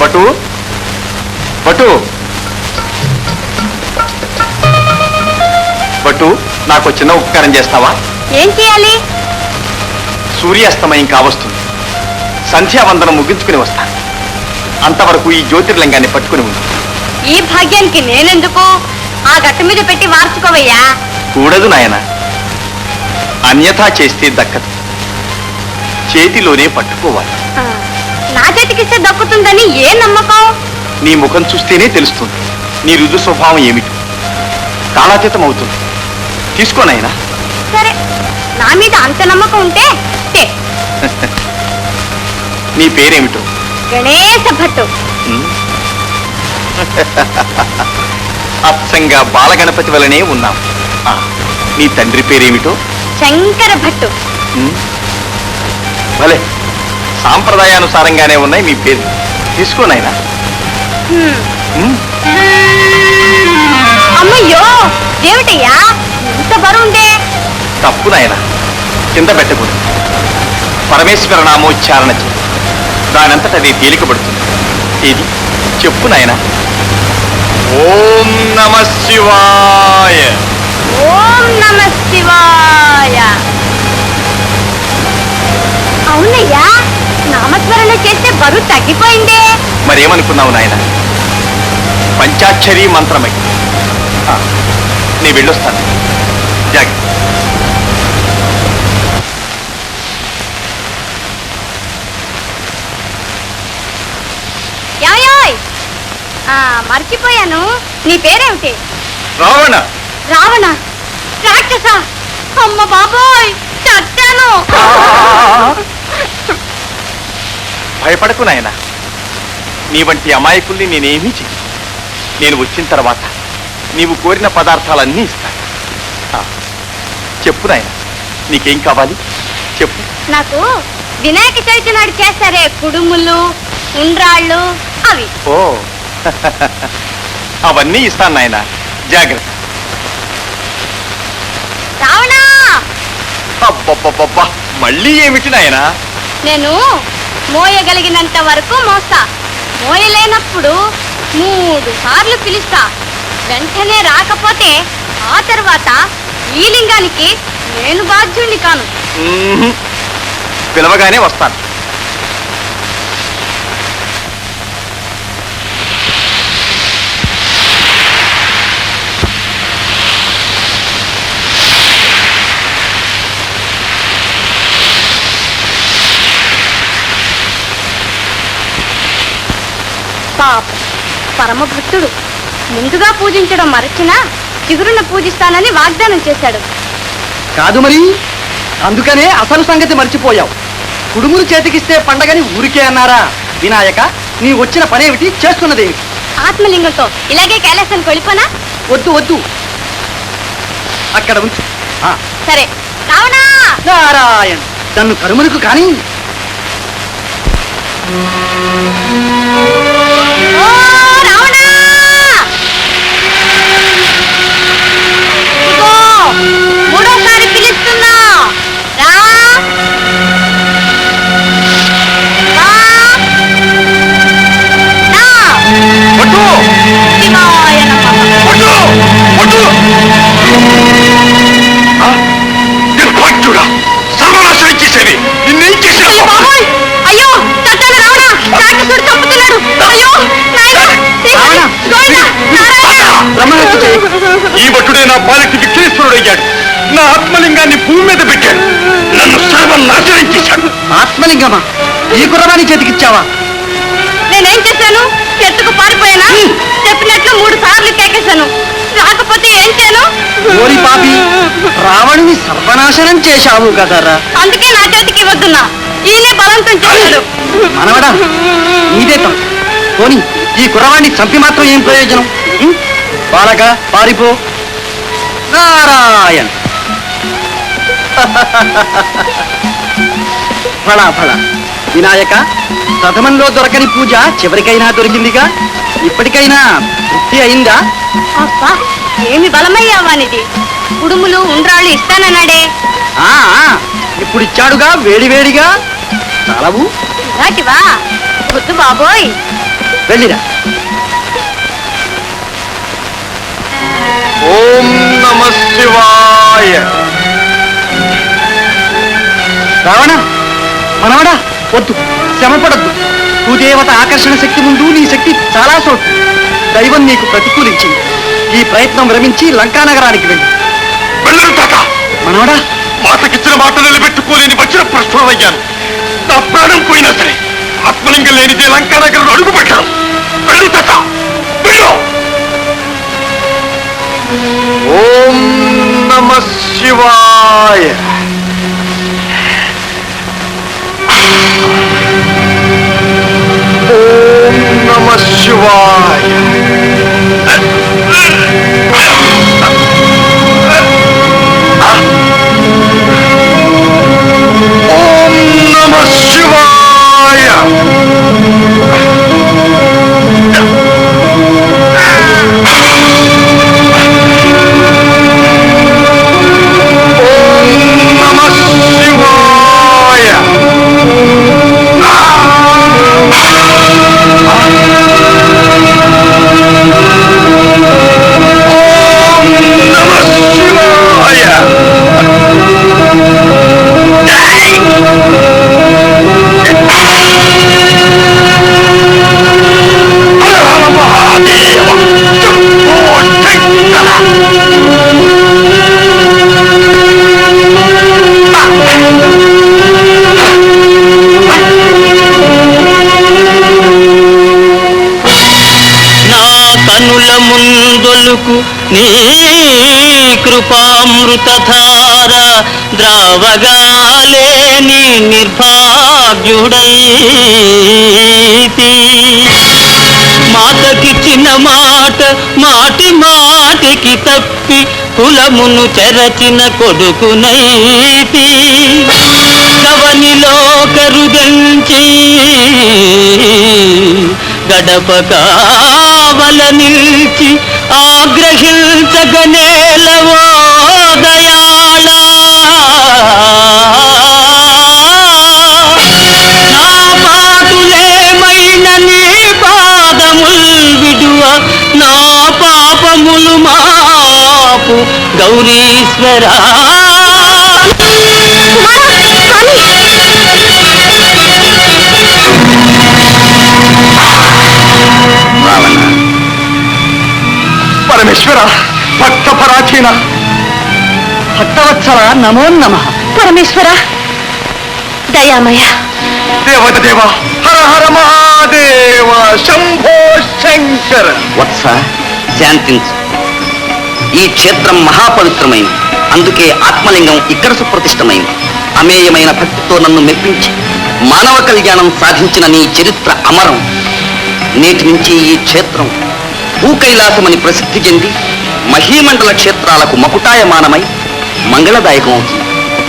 But but but నాకు చిన్న ఉపకారం చేస్తావా? ఏం చేయాలి? సూర్యాస్తమయం కావస్తుంది. సంధ్యావందనం ముగించుకుని వస్తాను అంతవరకు ఈ జ్యోతిర్లింగాన్ని పట్టుకుని ఉంది ఈ భాగ్యానికి నేనెందుకు? ఆ గట్టు మీద పెట్టి వార్చుకోవయ్యా. కూడదు నాయన. అన్యథా చేస్తే దక్కదు. చేతిలోనే పట్టుకోవాలి. చేతికిస్తే దక్కుతుందని ఏ నమ్మకం? నీ ముఖం చూస్తేనే తెలుస్తుంది. నీ రుజు స్వభావం ఏమిటి? కాలాతీతం అవుతుంది తీసుకో నాయనా. సరే నా మీద అంత నమ్మకం ఉంటే తే. నీ పేరేమిటో? గణేశ భట్టు. ఉమ్. అచ్చంగా బాలగణపతి వలనే ఉన్నాం ఆ, నీ తండ్రి పేరేమిటో? శంకర భట్టు. ఉమ్. భలే. సాంప్రదాయానుసారంగానే ఉన్నాయి మీ పేరు. తీసుకో నాయనా. హ్మ్. ఉమ్. అమ్మయ్యో ఏమిటయ్యా? ఇంత బరువుందే తప్పు నాయన. కింద పెట్టకూడదు. పరమేశ్వర నామోచ్చారణ చేయి దానంతట అది తేలికబడుతుంది ఇది చెప్పు నాయన. ఓం నమ శివాయ. ఓం నమ శివాయ. అవునయ్యా నామస్మరణ చేస్తే బరువు తగ్గిపోయిందే. మరేమనుకున్నావు నాయన? పంచాక్షరీ మంత్రమై. ఆ, నీ వెళ్ళొస్తాను. జాగ్రత్త? ఆ మర్చిపోయాను. నీ పేరేమిటి? రావణ. రావణ. రాక్షస. అమ్మ బాబోయ్ చచ్చాను. భయపడకు నాయన. నీ వంటి అమాయకుల్ని నేనేమీ చెయ్యి నేను వచ్చిన తర్వాత నీవు కోరిన పదార్థాలన్నీ ఇస్తాను. చెప్పు నాయన నీకేం కావాలి? చెప్పు. నాకు వినాయక చవితి నాడు చేస్తారే కుడుములు ఉండ్రాళ్ళు అవి. ఓ అవన్నీ ఇస్తాను నాయన. జాగ్రత్త. రావణ! అబ్బబ్బబ్బబ్బా మళ్ళీ ఏమిటి నాయన? నేను మోయగలిగినంత వరకు మోస్తా. మోయలేనప్పుడు మూడు సార్లు పిలుస్తా. వెంటనే రాకపోతే ఆ తర్వాత ఈ లింగానికి నేను బాధ్యుణ్ణి కాను. పిలవగానే వస్తాను పాప పరమభక్తుడు. ముందుగా పూజించడం మరచినా చిగురున పూజిస్తానని వాగ్దానం చేశాడు. కాదు మరి. అందుకనే అసలు సంగతి మర్చిపోయావు. కుడుములు చేతికిస్తే పండగని ఊరికే అన్నారా? వినాయక నీ వచ్చిన పనేమిటి? చేస్తున్నదేమిటి? ఆత్మలింగంతో ఇలాగే కైలాసానికి వెళ్ళిపోనా వద్దు వద్దు. అక్కడ ఉంచు. ఆ, సరే. రావణా! నారాయణ. నన్ను కరుములకు కానీ. ఓ! Thank you. విఘ్నేశ్వరుడయ్యాడు నా ఆత్మలింగాన్ని భూమి మీద పెట్టాడు. నన్ను సర్వం నాశనం చేశాడు. ఆత్మలింగమా? ఈ కుర్రవాణి చేతికిచ్చావా? నేనేం చేశాను? చెట్టుకు పారిపోయానా? చెప్పినట్లు మూడు సార్లు కేకేశాను. రాకపోతే ఏం చేయను? ఓరి పాపి రావణుని సర్వనాశనం చేశావు కదరా. అందుకే నా చేతికి ఇవ్వద్దున్నా. ఈయనే బలవంతం చేశాడు. మనవడా నీదే తప్పు. పోని ఈ కుర్రవాణ్ణి చంపి మాత్రం ఏం ప్రయోజనం? బాలక పారిపో. నారాయణ. ఫళ ఫళ వినాయక ప్రథమంలో దొరకని పూజ చివరికైనా దొరికిందిగా? ఇప్పటికైనా తృప్తి అయిందా? అబ్బా ఏమి బలమయ్యావానిది కుడుములు ఉండ్రాళ్ళు ఇస్తానన్నాడే. ఆ ఇప్పుడు ఇచ్చాడుగా వేడివేడిగా చాలవు. ఇలాంటివా? వద్దు బాబోయ్. వెళ్ళిరా. ఓం నమ శివాయ. రావణ మనవడా వద్దు శ్రమపడద్దు. భూదేవత ఆకర్షణ శక్తి ముందు నీ శక్తి చాలా చోటు. దైవం నీకు ప్రతికూలించింది. ఈ ప్రయత్నం విరమించి లంకానగరానికి వెళ్ళి. వెళ్ళరు తాత. మనవడా. మాటకిచ్చిన మాట నిలబెట్టుకోలేని వచ్చిన ప్రశ్నలయ్యాను. నా ప్రాణం పోయినా సరే ఆత్మలింగం లేనిదే లంకా నగరం అడుగు శివాయ ఓం నమ నీ కృపామృతధార ద్రావగాలేని నిర్భాగ్యుడైతి. చిన్న మాట మాటి మాటికి తప్పి కులమును చెరచిన కొడుకునైతి కవనిలో కరుగంచి గడప కావల నిలిచి ఆగ్రహించగనేలవో దయాళ. నా పాటులేమైన నీ పాదముల్ విడువ నా పాపములు మాపు గౌరీశ్వరా. పరమేశ్వర భక్త పరాధీన భక్తవత్సల నమో నమ. పరమేశ్వర దయామయ. దేవత దేవ హర హర మహాదేవ శంభో శంకర. వత్స శాంతించు ఈ క్షేత్రం మహాపవిత్రమైంది. అందుకే ఆత్మలింగం ఇక్కడ సుప్రతిష్టమైంది. అమేయమైన భక్తితో నన్ను మెప్పించి మానవ కళ్యాణం సాధించిన నీ చరిత్ర అమరం. నేటి నుంచి ఈ క్షేత్రం భూకైలాసమని ప్రసిద్ధి చెంది మహీమండల క్షేత్రాలకు మకుటాయమానమై మంగళదాయకం అవుతుంది